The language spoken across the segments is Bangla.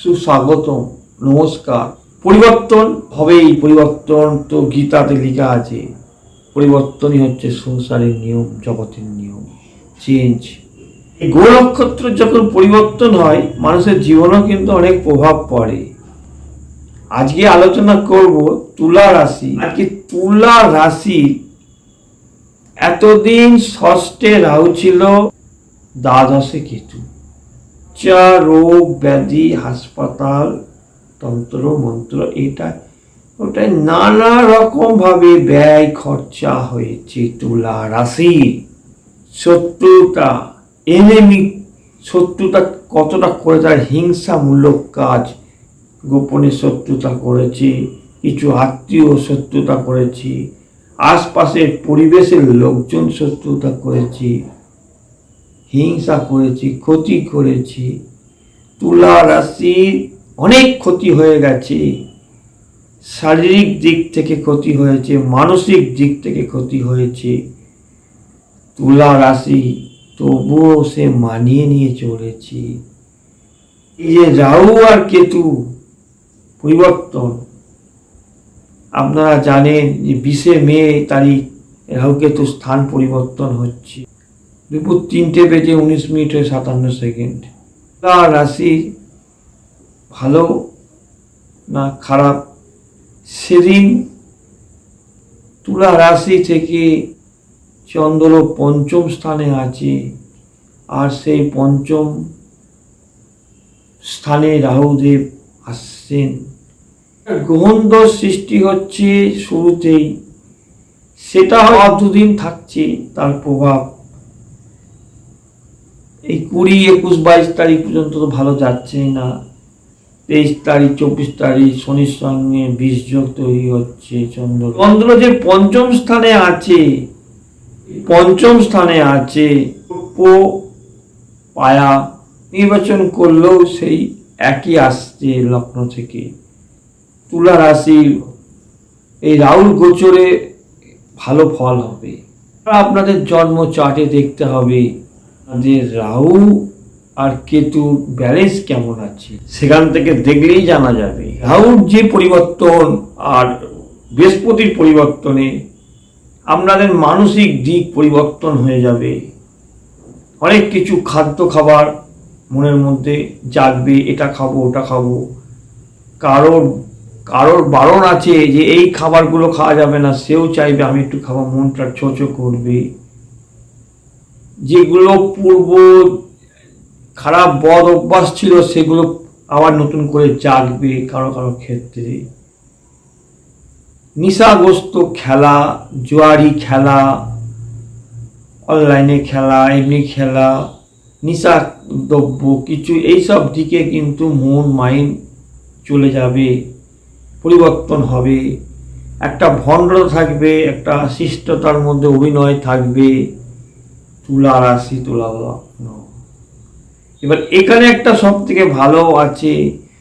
সুস্বাগতম, নমস্কার। পরিবর্তন হবেই, পরিবর্তন তো গীতাতে লেখা আছে। পরিবর্তনই হচ্ছে সংসারের নিয়ম, জগতের নিয়ম। চেঞ্জ গ্রহ নক্ষত্র যখন পরিবর্তন হয়, মানুষের জীবনেও কিন্তু অনেক প্রভাব পড়ে। আজকে আলোচনা করব তুলা রাশি। আজকে তুলা রাশি এতদিন ষষ্ঠে রাহু ছিল দ্বাদশে কেতু। যা রোগ ব্যাধি হাসপাতাল, তন্ত্র, মন্ত্র, এটা ওটা নানা রকম ভাবে ব্যয় খরচা হয়েছে তুলা রাশি। শত্রুতা এনিমি শত্রুতা কতটা করে তার হিংসামূলক কাজ। গোপনে শত্রুতা করেছি, কিছু আত্মীয় শত্রুতা করেছি, আশপাশের পরিবেশের লোকজন শত্রুতা করেছি। হিংসা করেছি, ক্ষতি করেছি। তুলা রাশির অনেক ক্ষতি হয়ে গেছে। শারীরিক দিক থেকে ক্ষতি হয়েছে, মানসিক দিক থেকে ক্ষতি হয়েছে। তুলা রাশি তবুও সে মানিয়ে নিয়ে চলেছি। এই যে রাহু আর কেতু পরিবর্তন, আপনারা জানেন যে বিশে মে তারিখ রাহু কেতু স্থান পরিবর্তন হচ্ছে। দুপুর তিনটে বেজে উনিশ মিনিট সাতান্ন সেকেন্ড। তুলা রাশি ভালো না খারাপ, সেদিন তুলা রাশি থেকে চন্দ্র পঞ্চম স্থানে আছে আর সেই পঞ্চম স্থানে রাহুদেব আসছেন। গ্রহণদোষ সৃষ্টি হচ্ছে শুরুতেই, সেটা দুদিন থাকছে, তার প্রভাব এই কুড়ি একুশ বাইশ তারিখ পর্যন্ত তো ভালো যাচ্ছেই না। তেইশ তারিখ, চব্বিশ তারিখ, শনির সঙ্গে বিষ যোগ তৈরি হচ্ছে, চন্দ্র চন্দ্র যে পঞ্চম স্থানে আছে, পঞ্চম স্থানে আছে পায়া নির্বাচন করলেও সেই একই আসছে লগ্ন থেকে। তুলা রাশির এই রাহুল গোচরে ভালো ফল হবে। আপনাদের জন্ম চার্টে দেখতে হবে। যে রাহু আর কেতু ব্যালেন্স কেমন আছে? সেখান থেকে দেখলেই জানা যাবে। রাহুর যে পরিবর্তন আর বৃহস্পতির পরিবর্তনে আপনাদের মানসিক দিক পরিবর্তন হয়ে যাবে। অনেক কিছু খাদ্য খাবার মনের মধ্যে জাগবে এটা খাব ওটা খাব। কারোর কারোর বারণ আছে যে এই খাবারগুলো খাওয়া যাবে না সেও চাইবে আমি একটু খাব মনটা ছোচো করবে। যেগুলো পূর্ব খারাপ বদ অভ্যাস ছিল, সেগুলো আবার নতুন করে জাগবে কারও কারও ক্ষেত্রে। নিশাগ্রস্ত খেলা, জুয়ারি খেলা অনলাইনে খেলা, এমনি খেলা নিশা দ্রব্য কিছু এইসব দিকে কিন্তু মন মাইন্ড চলে যাবে, পরিবর্তন হবে। একটা ভণ্ডতা থাকবে, একটা শিষ্টতার মধ্যে অভিনয় থাকবে। তুলা রাশি, তুলা লগ্ন এবার এখানে একটা সব থেকে ভালো আছে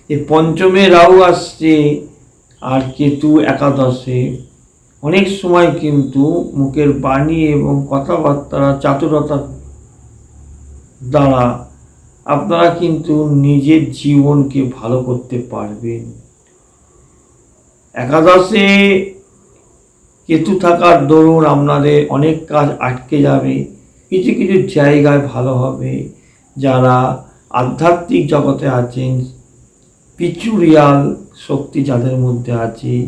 যে পঞ্চমে রাহু আসছে, আর কেতু একাদশে। অনেক সময় কিন্তু মুখের বাণী এবং কথাবার্তা চাতুরতার দ্বারা আপনারা কিন্তু নিজের জীবনকে ভালো করতে পারবেন। একাদশে কেতু থাকার দরুন আপনাদের অনেক কাজ আটকে যাবে। কিছু কিছু জায়গায় ভালো হবে। যারা আধ্যাত্মিক জগতে আছেন, পিচুরিয়াল শক্তি যাদের মধ্যে আছে,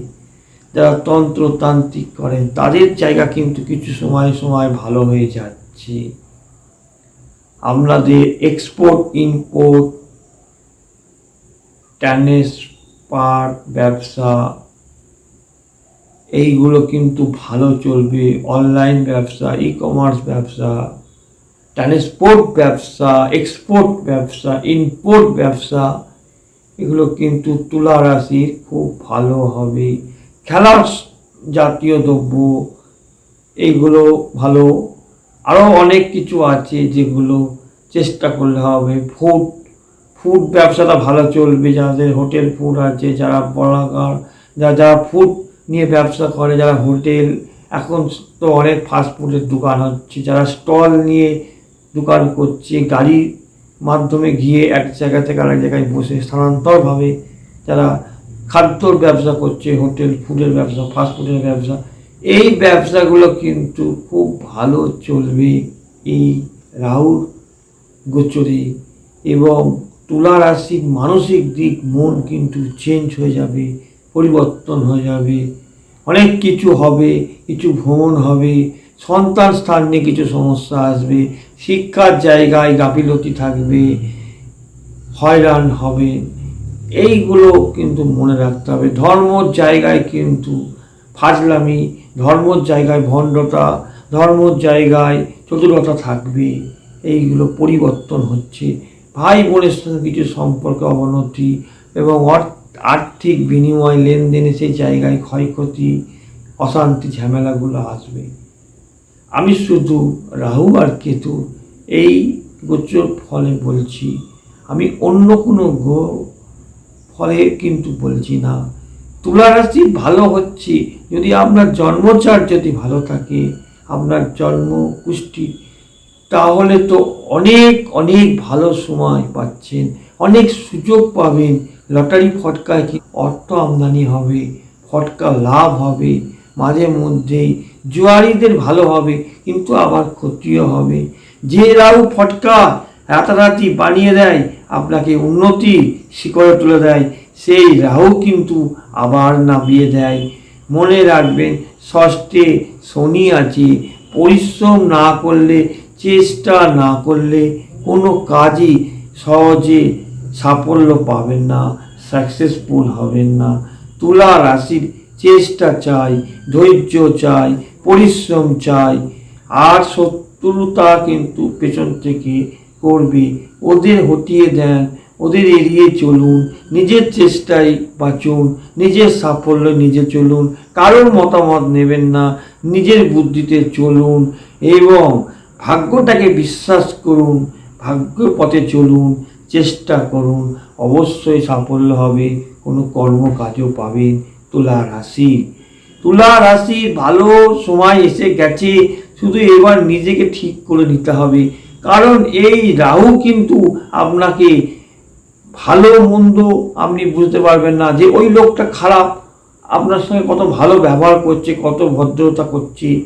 যারা তন্ত্রতান্ত্রিক করেন, তাদের জায়গা কিন্তু কিছু সময় সময় ভালো হয়ে যাচ্ছে। আপনাদের এক্সপোর্ট ইম্পোর্ট ট্রান্সফার ব্যবসা এইগুলো কিন্তু ভালো চলবে। অনলাইন ব্যবসা ই কমার্স ব্যবসা ট্রান্সপোর্ট ব্যবসা এক্সপোর্ট ব্যবসা ইম্পোর্ট ব্যবসা, এগুলো কিন্তু তুলা রাশির খুব ভালো হবে। খেলার জাতীয় দ্রব্য, এইগুলো ভালো। আরও অনেক কিছু আছে যেগুলো চেষ্টা করলে হবে। ফুড ফুড ব্যবসাটা ভালো চলবে। যাদের হোটেল ফুড আছে, যারা বড়াগার যারা যারা ফুড নিয়ে ব্যবসা করে, যারা হোটেল, এখন তো অনেক ফাস্ট ফুডের দোকান হচ্ছে, যারা স্টল নিয়ে দোকান করছে, গাড়ির মাধ্যমে গিয়ে এক জায়গা থেকে আরেক জায়গায় বসে স্থানান্তরভাবে যারা খাদ্যর ব্যবসা করছে, হোটেল ফুডের ব্যবসা ফাস্ট ফুডের ব্যবসা, এই ব্যবসাগুলো কিন্তু খুব ভালো চলবে এই রাহুর গোচরে এবং তুলা রাশির মানসিক দিক, মন কিন্তু চেঞ্জ হয়ে যাবে। পরিবর্তন হয়ে যাবে, অনেক কিছু হবে, কিছু ভ্রমণ হবে, সন্তান স্থান নিয়ে কিছু সমস্যা আসবে, শিক্ষার জায়গায় গাফিলতি থাকবে, হয়রান হবে, এইগুলো কিন্তু মনে রাখতে হবে। ধর্মর জায়গায় কিন্তু ফাজলামি ধর্মর জায়গায় ভণ্ডতা ধর্মর জায়গায় চতুরতা থাকবে, এইগুলো পরিবর্তন হচ্ছে। ভাই বোনের সঙ্গে কিছু সম্পর্কে অবনতি এবং অর- আর্থিক বিনিময় লেনদেনে সেই জায়গায় ক্ষয়ক্ষতি, অশান্তি, ঝামেলাগুলো আসবে। আমি শুধু রাহু আর কেতু এই গোচর ফলে বলছি, আমি অন্য কোনো গ্রহ ফলে কিন্তু বলছি না। তুলা রাশি ভালো হচ্ছে, যদি আপনার জন্মচার যদি ভালো থাকে, আপনার জন্ম কুষ্টি তাহলে তো অনেক অনেক ভালো সময় পাচ্ছেন, অনেক সুযোগ পাবেন। লটারি ফটকায় কি অর্থ আমদানি হবে? ফটকা লাভ হবে, মাঝে মধ্যেই জুয়ারিদের ভালো হবে, কিন্তু আবার ক্ষতিও হবে। যে রাউ ফটকা রাতারাতি বানিয়ে দেয়, আপনাকে উন্নতি শিখরে তুলে দেয়, সেই রাহু কিন্তু আবার নামিয়ে দেয়। মনে রাখবেন, ষষ্ঠে শনি আছে, পরিশ্রম না করলে, চেষ্টা না করলে কোনো কাজই সহজে সাফল্য পাবেন না সাকসেসফুল হবেন না। তুলা রাশির চেষ্টা চাই, ধৈর্য চাই, পরিশ্রম চাই। আর শত্রুতা কিন্তু পেছন থেকে করবে। ওদের হটিয়ে দেন, ওদের এড়িয়ে চলুন, নিজের চেষ্টায় বাঁচুন, নিজের সাফল্য নিজে চলুন। কারোর মতামত নেবেন না, নিজের বুদ্ধিতে চলুন এবং ভাগ্যটাকে বিশ্বাস করুন ভাগ্য পথে চলুন। চেষ্টা করুন। অবশ্যই সাফল্য হবে। কোনো কর্মকাজও পাবেন। তুলা রাশি। তুলা রাশির ভালো সময় এসে গেছে। শুধু এবার নিজেকে ঠিক করে নিতে হবে। কারণ এই রাহু কিন্তু আপনাকে ভালো, মন্দ আপনি বুঝতে পারবেন না যে ওই লোকটা খারাপ। আপনার সঙ্গে কত ভালো ব্যবহার করছে, কত ভদ্রতা করছে,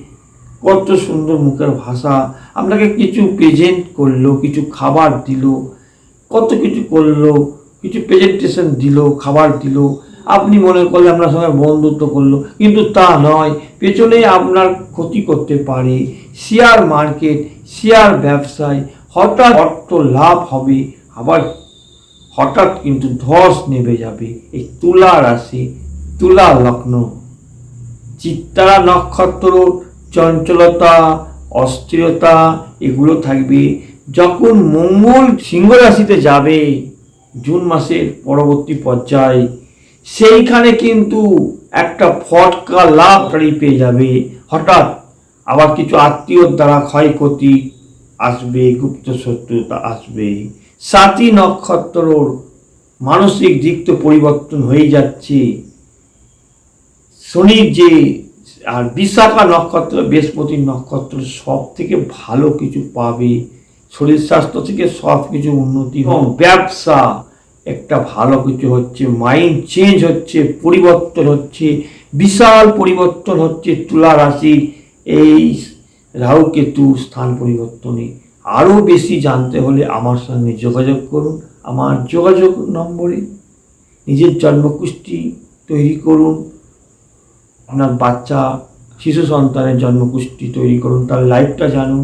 কত সুন্দর মুখের ভাষা। আপনাকে কিছু প্রেজেন্ট করল, কিছু খাবার দিল। কত কিছু করল, কিছু প্রেজেন্টেশন দিল, খাবার দিল, আপনি মনে করলে আপনার সঙ্গে বন্ধুত্ব করল, কিন্তু তা নয়, পেছনে আপনার ক্ষতি করতে পারে শেয়ার মার্কেট শেয়ার ব্যবসায় হঠাৎ অর্থ লাভ হবে, আবার হঠাৎ কিন্তু ধস নেমে যাবে, এই তুলা রাশি, তুলা লগ্ন। চিত্তারা নক্ষত্র, চঞ্চলতা, অস্থিরতা, এগুলো থাকবে যখন মঙ্গল সিংহ রাশিতে যাবে, জুন মাসের পরবর্তী পর্যায়ে, সেইখানে কিন্তু একটা ফটকা লাভ গাড়ি পেয়ে যাবে। হঠাৎ আবার কিছু আত্মীয়র দ্বারা ক্ষয়ক্ষতি আসবে, গুপ্ত শত্রুতা আসবে। সাতই নক্ষত্রর মানসিক দিক তো পরিবর্তন হয়ে যাচ্ছে। শনির যে, আর বিশাখা নক্ষত্র, বৃহস্পতির নক্ষত্র সব থেকে ভালো কিছু পাবে। শরীর স্বাস্থ্য থেকে সব কিছু উন্নতি এবং ব্যবসা একটা ভালো কিছু হচ্ছে মাইন্ড চেঞ্জ হচ্ছে পরিবর্তন হচ্ছে বিশাল পরিবর্তন হচ্ছে তুলা রাশি। এই রাহু কেতু স্থান পরিবর্তনে আরও বেশি জানতে হলে আমার সঙ্গে যোগাযোগ করুন। আমার যোগাযোগ নম্বরে নিজের জন্মকুষ্টি তৈরি করুন। আপনার বাচ্চা শিশু সন্তানের জন্মকুষ্টি তৈরি করুন। তার লাইফটা জানুন।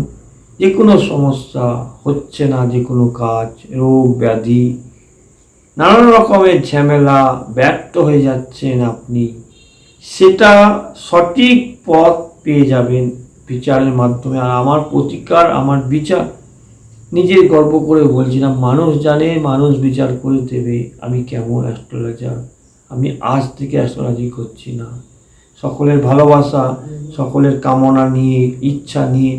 যে কোনো সমস্যা হচ্ছে না, যে কোনো কাজ, রোগ, ব্যাধি, নানান রকমের ঝামেলা, ব্যর্থ হয়ে যাচ্ছেন আপনি, সেটা সঠিক পথ পেয়ে যাবেন বিচারের মাধ্যমে। আর আমার প্রতিকার, আমার বিচার, নিজের গর্ব করে বলছি না মানুষ জানে, মানুষ বিচার করে দেবে। আমি কেমন অ্যাস্ট্রোলজার আমি আজ থেকে অ্যাস্ট্রোলজি করছি না। সকলের ভালোবাসা, সকলের কামনা নিয়ে, ইচ্ছা নিয়ে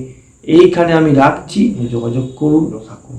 এইখানে আমি রাখছি যোগাযোগ করুন থাকুন